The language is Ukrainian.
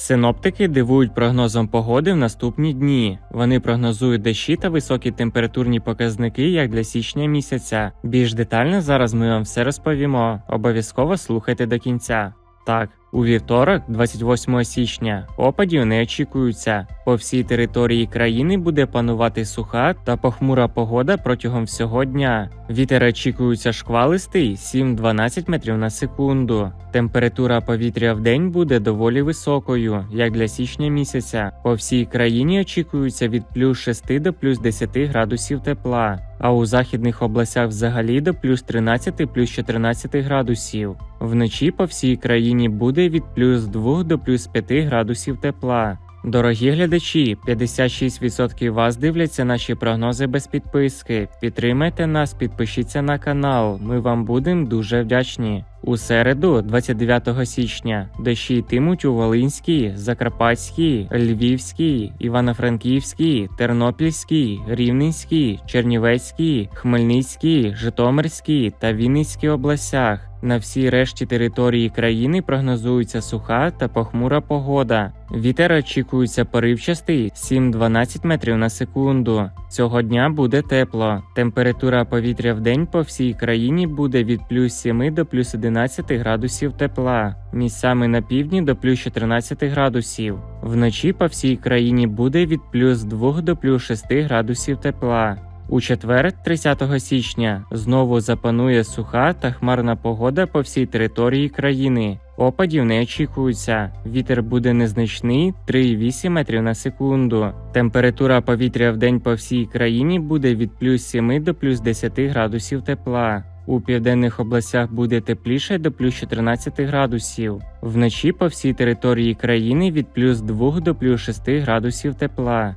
Синоптики дивують прогнозом погоди в наступні дні. Вони прогнозують дощі та високі температурні показники як для січня місяця. Більш детально зараз ми вам все розповімо. Обов'язково слухайте до кінця. Так, у вівторок, 28 січня, опадів не очікуються. По всій території країни буде панувати суха та похмура погода протягом всього дня. Вітер очікується шквалистий 7-12 метрів на секунду. Температура повітря в день буде доволі високою, як для січня місяця. По всій країні очікується від плюс 6 до плюс 10 градусів тепла, а у західних областях взагалі до плюс 13 плюс 14 градусів. Вночі по всій країні буде від плюс 2 до плюс 5 градусів тепла. Дорогі глядачі, 56% вас дивляться наші прогнози без підписки. Підтримайте нас, підпишіться на канал. Ми вам будемо дуже вдячні. У середу, 29 січня, дощі йтимуть у Волинській, Закарпатській, Львівській, Івано-Франківській, Тернопільській, Рівненській, Чернівецькій, Хмельницькій, Житомирській та Вінницькій областях. На всій решті території країни прогнозується суха та похмура погода. Вітер очікується поривчастий 7-12 метрів на секунду. Цього дня буде тепло. Температура повітря в день по всій країні буде від плюс 7 до плюс 11 градусів тепла. Місцями на півдні до плюс 14 градусів. Вночі по всій країні буде від плюс 2 до плюс 6 градусів тепла. У четвер, 30 січня, знову запанує суха та хмарна погода по всій території країни. Опадів не очікується. Вітер буде незначний 3,8 метрів на секунду. Температура повітря в день по всій країні буде від плюс 7 до плюс 10 градусів тепла. У південних областях буде тепліше до плюс 14 градусів. Вночі по всій території країни від плюс 2 до плюс 6 градусів тепла.